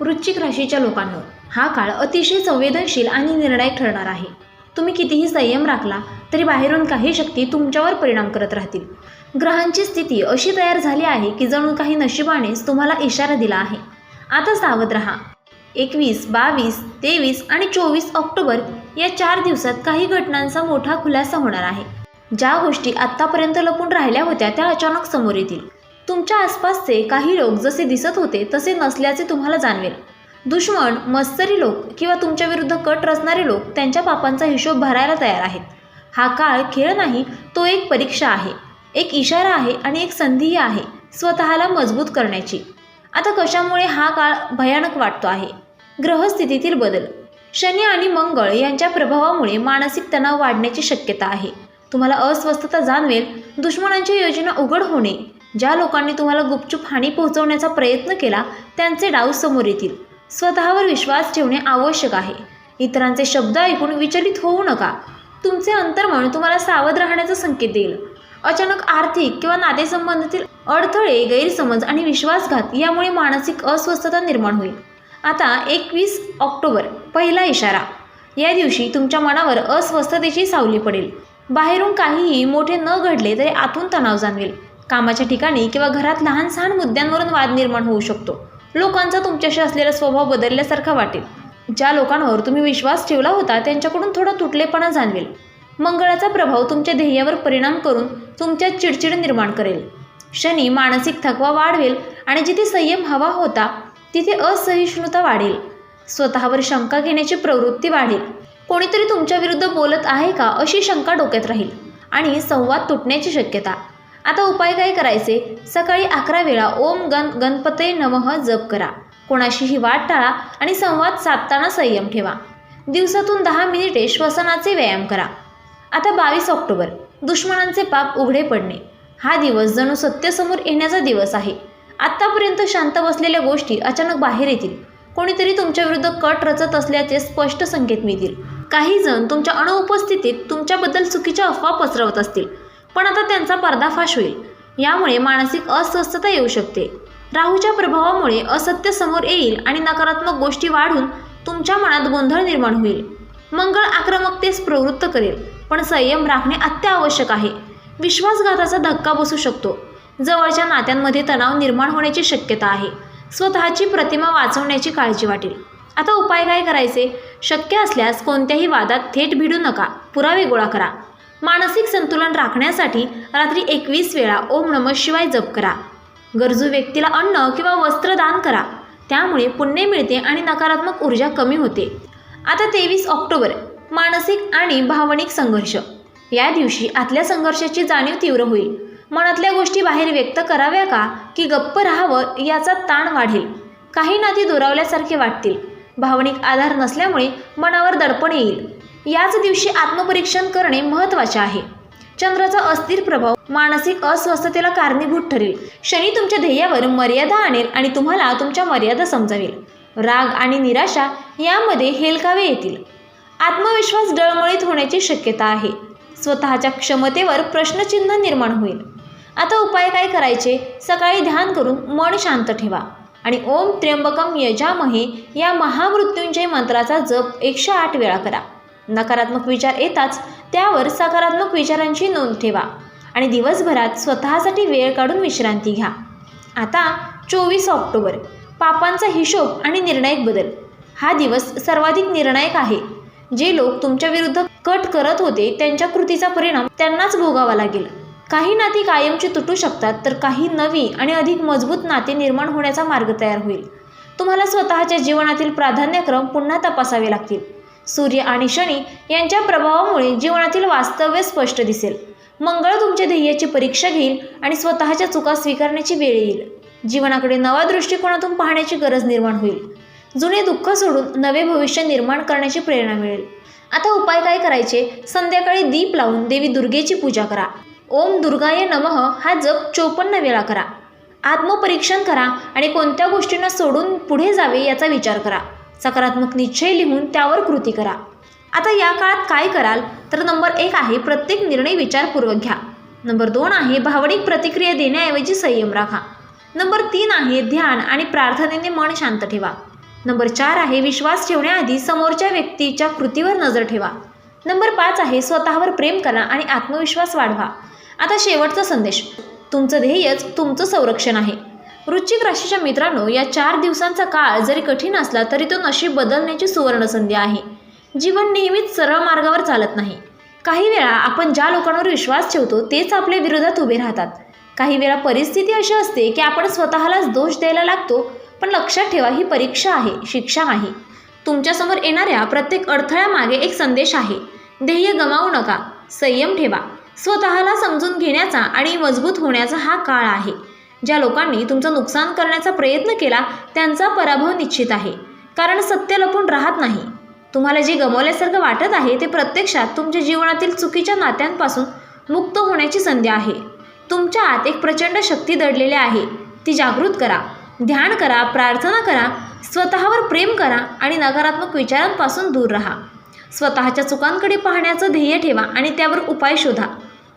वृश्चिक राशीच्या लोकांवर. हा काळ अतिशय संवेदनशील आणि निर्णायक ठरणार आहे. तुम्ही कितीही संयम राखला तरी बाहेरून काही शक्ती तुमच्यावर परिणाम करत राहतील. ग्रहांची स्थिती अशी तयार झाली आहे की जणू काही नशिबानेच तुम्हाला इशारा दिला आहे. आता सावध राहा. एकवीस बावीस तेवीस आणि चोवीस ऑक्टोबर या चार दिवसात काही घटनांचा मोठा खुलासा होणार आहे. ज्या गोष्टी आत्तापर्यंत लपून राहिल्या होत्या त्या अचानक समोर येतील. तुमच्या आसपासचे काही लोक जसे दिसत होते तसे नसल्याचे तुम्हाला जाणवेल. दुश्मन मत्सरी लोक किंवा तुमच्या विरुद्ध कट रचणारे लोक त्यांच्या पापांचा हिशोब भरायला तयार आहेत. हा काळ खेळ नाही तो एक परीक्षा आहे. एक इशारा आहे आणि एक संधीही आहे स्वतःला मजबूत करण्याची. आता कशामुळे हा काळ भयानक वाटतो आहे? ग्रहस्थितीतील बदल. शनी आणि मंगळ यांच्या प्रभावामुळे मानसिक तणाव वाढण्याची शक्यता आहे. तुम्हाला अस्वस्थता जाणवेल. दुश्मनांची योजना उघड होणे ज्या लोकांनी तुम्हाला गुपचूप हानी पोहोचवण्याचा प्रयत्न केला त्यांचे डाव समोर येतील. स्वतःवर विश्वास ठेवणे आवश्यक आहे. इतरांचे शब्द ऐकून विचलित होऊ नका. तुमचे अंतर्मन तुम्हाला सावध राहण्याचा संकेत देईल. अचानक आर्थिक किंवा नातेसंबंधातील अडथळे गैरसमज आणि विश्वासघात यामुळे मानसिक अस्वस्थता निर्माण होईल. आता एकवीस ऑक्टोबर पहिला इशारा. या दिवशी तुमच्या मनावर अस्वस्थतेची सावली पडेल. बाहेरून काहीही मोठे न घडले तरी आतून तणाव जाणवेल. कामाच्या ठिकाणी किंवा घरात लहान सहान मुद्द्यांवरून वाद निर्माण होऊ शकतो. लोकांचा तुमच्याशी असलेला स्वभाव बदलल्यासारखा वाटेल. ज्या लोकांवर तुम्ही विश्वास ठेवला होता त्यांच्याकडून थोडा तुटलेपणा जाणवेल. मंगळाचा प्रभाव तुमच्या ध्येयावर परिणाम करून तुमच्यात चिडचिड निर्माण करेल. शनी मानसिक थकवा वाढवेल आणि जिथे संयम हवा होता तिथे असहिष्णुता वाढेल. स्वतःवर शंका घेण्याची प्रवृत्ती वाढेल. कोणीतरी तुमच्या विरुद्ध बोलत आहे का अशी शंका डोक्यात राहील आणि संवाद तुटण्याची शक्यता. आता उपाय काय करायचे? सकाळी अकरा वेळा ओम गण गणपते नमः जप करा. कोणाशीही वाट टाळा आणि संवाद साधताना संयम ठेवा. दिवसातून दहा मिनिटे श्वसनाचे व्यायाम करा. आता बावीस ऑक्टोबर दुश्मनांचे पाप उघडे पडणे. हा दिवस जणू सत्यसमोर येण्याचा दिवस आहे. आत्तापर्यंत शांत बसलेल्या गोष्टी अचानक बाहेर येतील. कोणीतरी तुमच्या विरुद्ध कट रचत असल्याचे स्पष्ट संकेत मिळतील. काही जण तुमच्या अनुपस्थितीत तुमच्याबद्दल चुकीच्या अफवा पसरवत असतील. पण आता त्यांचा पर्दाफाश होईल. यामुळे मानसिक अस्वस्थता येऊ शकते. राहूच्या प्रभावामुळे असत्य समोर येईल आणि नकारात्मक गोष्टी वाढून तुमच्या मनात गोंधळ निर्माण होईल. मंगळ आक्रमकतेस प्रवृत्त करेल पण संयम राखणे अत्यावश्यक आहे. विश्वासघाताचा धक्का बसू शकतो. जवळच्या नात्यांमध्ये तणाव निर्माण होण्याची शक्यता आहे. स्वतःची प्रतिमा वाचवण्याची काळजी वाटेल. आता उपाय काय करायचे? शक्य असल्यास कोणत्याही वादात थेट भिडू नका. पुरावे गोळा करा. मानसिक संतुलन राखण्यासाठी रात्री एकवीस वेळा ओम नम शिवाय जप करा. गरजू व्यक्तीला अन्न किंवा वस्त्र दान करा. त्यामुळे पुण्य मिळते आणि नकारात्मक ऊर्जा कमी होते. आता तेवीस ऑक्टोबर मानसिक आणि भावनिक संघर्ष. या दिवशी आतल्या संघर्षाची जाणीव तीव्र होईल. मनातल्या गोष्टी बाहेर व्यक्त कराव्या का? की गप्प राहावं याचा ताण वाढेल. काही नाती दुरावल्यासारखे वाटतील. भावनिक आधार नसल्यामुळे मनावर दडपण येईल. याच दिवशी आत्मपरीक्षण करणे महत्त्वाचे आहे. चंद्राचा अस्थिर प्रभाव मानसिक अस्वस्थतेला कारणीभूत ठरेल. शनी तुमच्या ध्येयावर मर्यादा आणेल आणि तुम्हाला तुमच्या मर्यादा समजावेल. राग आणि निराशा यामध्ये हेलकावे येतील. आत्मविश्वास डळमळीत होण्याची शक्यता आहे. स्वतःच्या क्षमतेवर प्रश्नचिन्ह निर्माण होईल. आता उपाय काय करायचे? सकाळी ध्यान करून मन शांत ठेवा. आणि ओम त्र्यंबकम यजामहे या महामृत्युंजय मंत्राचा जप एकशे आठ वेळा करा. नकारात्मक विचार येताच त्यावर सकारात्मक विचारांची नोंद ठेवा आणि दिवसभरात स्वतःसाठी वेळ काढून विश्रांती घ्या. आता चोवीस ऑक्टोबर पापांचा हिशोब आणि निर्णायक बदल. हा दिवस सर्वाधिक निर्णायक आहे. जे लोक तुमच्या विरुद्ध कट करत होते त्यांच्या कृतीचा परिणाम त्यांनाच भोगावा लागेल. काही नाती कायमची तुटू शकतात तर काही नवी आणि अधिक मजबूत नाते निर्माण होण्याचा मार्ग तयार होईल. तुम्हाला स्वतःच्या जीवनातील प्राधान्यक्रम पुन्हा तपासावे लागतील. सूर्य आणि शनी यांच्या प्रभावामुळे जीवनातील वास्तव्य स्पष्ट दिसेल. मंगळ तुमच्या ध्येयाची परीक्षा घेईल आणि स्वतःच्या चुका स्वीकारण्याची वेळ येईल. जीवनाकडे नवा दृष्टिकोनातून पाहण्याची गरज निर्माण होईल. जुने दुःख सोडून नवे भविष्य निर्माण करण्याची प्रेरणा मिळेल. आता उपाय काय करायचे? संध्याकाळी दीप लावून देवी दुर्गेची पूजा करा. ओम दुर्गाय नमः हा जप चोपन्न वेळा करा. आत्मपरीक्षण करा आणि कोणत्या गोष्टींना सोडून पुढे जावे याचा विचार करा. सकारात्मक निश्चय लिहून त्यावर कृती करा. आता या काळात काय कराल? तर नंबर एक आहे प्रत्येक निर्णय विचारपूर्वक घ्या. नंबर दोन आहे भावनिक प्रतिक्रिया देण्याऐवजी संयम राखा. नंबर तीन आहे ध्यान आणि प्रार्थनेने मन शांत ठेवा. नंबर चार आहे विश्वास ठेवण्याआधी समोरच्या व्यक्तीच्या कृतीवर नजर ठेवा. नंबर पाच आहे स्वतःवर प्रेम करा आणि आत्मविश्वास वाढवा. आता शेवटचा संदेश. तुमचं ध्येयच तुमचं संरक्षण आहे. वृश्चिक राशीच्या मित्रांनो या चार दिवसांचा काळ जरी कठीण असला तरी तो नशीब बदलण्याची सुवर्णसंधी आहे. जीवन नेहमीच सरळ मार्गावर चालत नाही. काही वेळा आपण ज्या लोकांवर विश्वास ठेवतो तेच आपल्या विरोधात उभे राहतात. काही वेळा परिस्थिती अशी असते की आपण स्वतःलाच दोष द्यायला लागतो पण लक्षात ठेवा ही परीक्षा आहे शिक्षा नाही तुमच्यासमोर येणाऱ्या प्रत्येक अडथळ्यामागे एक संदेश आहे. ध्येय गमावू नका संयम ठेवा. स्वतःला समजून घेण्याचा आणि मजबूत होण्याचा हा काळ आहे. ज्या लोकांनी तुमचं नुकसान करण्याचा प्रयत्न केला त्यांचा पराभव निश्चित आहे. कारण सत्य लपून राहत नाही. तुम्हाला जे गमावल्यासारखं वाटत आहे ते प्रत्यक्षात तुमच्या जीवनातील चुकीच्या नात्यांपासून मुक्त होण्याची संधी आहे. तुमच्या आत एक प्रचंड शक्ती दडलेली आहे. ती जागृत करा ध्यान करा प्रार्थना करा स्वतःवर प्रेम करा आणि नकारात्मक विचारांपासून दूर राहा. स्वतःच्या चुकांकडे पाहण्याचं ध्येय ठेवा आणि त्यावर उपाय शोधा.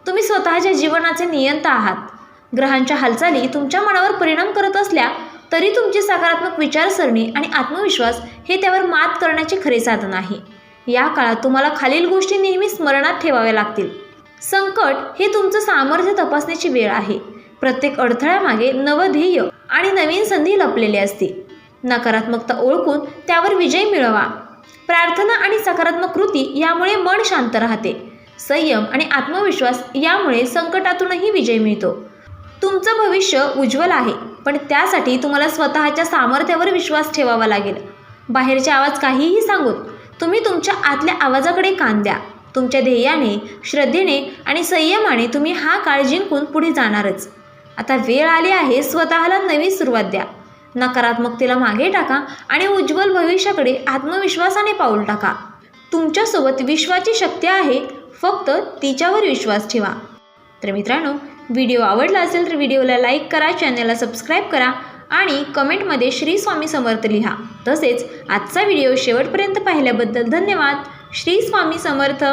तुम्ही स्वतःच्या जीवनाचे नियंता आहात. ग्रहांच्या हालचाली तुमच्या मनावर परिणाम करत असल्या तरी तुमची सकारात्मक विचारसरणी आणि आत्मविश्वास हे त्यावर मात करण्याचे खरे साधन आहे. या काळात तुम्हाला खालील गोष्टी नेहमी स्मरणात ठेवाव्या लागतील. संकट हे तुमचं सामर्थ्य तपासण्याची वेळ आहे. प्रत्येक अडथळ्यामागे नवं ध्येय आणि नवीन संधी लपलेली असते. नकारात्मकता ओळखून त्यावर विजय मिळवा. प्रार्थना आणि सकारात्मक कृती यामुळे मन शांत राहते. संयम आणि आत्मविश्वास यामुळे संकटातूनही विजय मिळतो. तुमचं भविष्य उज्ज्वल आहे पण त्यासाठी तुम्हाला स्वतःच्या सामर्थ्यावर विश्वास ठेवावा लागेल. बाहेरचे आवाज काहीही सांगून तुम्ही तुमच्या आतल्या आवाजाकडे कान द्या. तुमच्या ध्येयाने श्रद्धेने आणि संयमाने तुम्ही हा काळ जिंकून पुढे जाणारच. आता वेळ आली आहे स्वतःला नवी सुरुवात द्या. नकारात्मकतेला मागे टाका आणि उज्ज्वल भविष्याकडे आत्मविश्वासाने पाऊल टाका. तुमच्यासोबत विश्वाची शक्ती आहे फक्त तिच्यावर विश्वास ठेवा. तर मित्रांनो व्हिडिओ आवडला असेल तर व्हिडिओला लाईक करा चॅनलला सबस्क्राईब करा आणि कमेंटमध्ये श्री स्वामी समर्थ लिहा. तसेच आजचा व्हिडिओ शेवटपर्यंत पाहिल्याबद्दल धन्यवाद. श्री स्वामी समर्थ.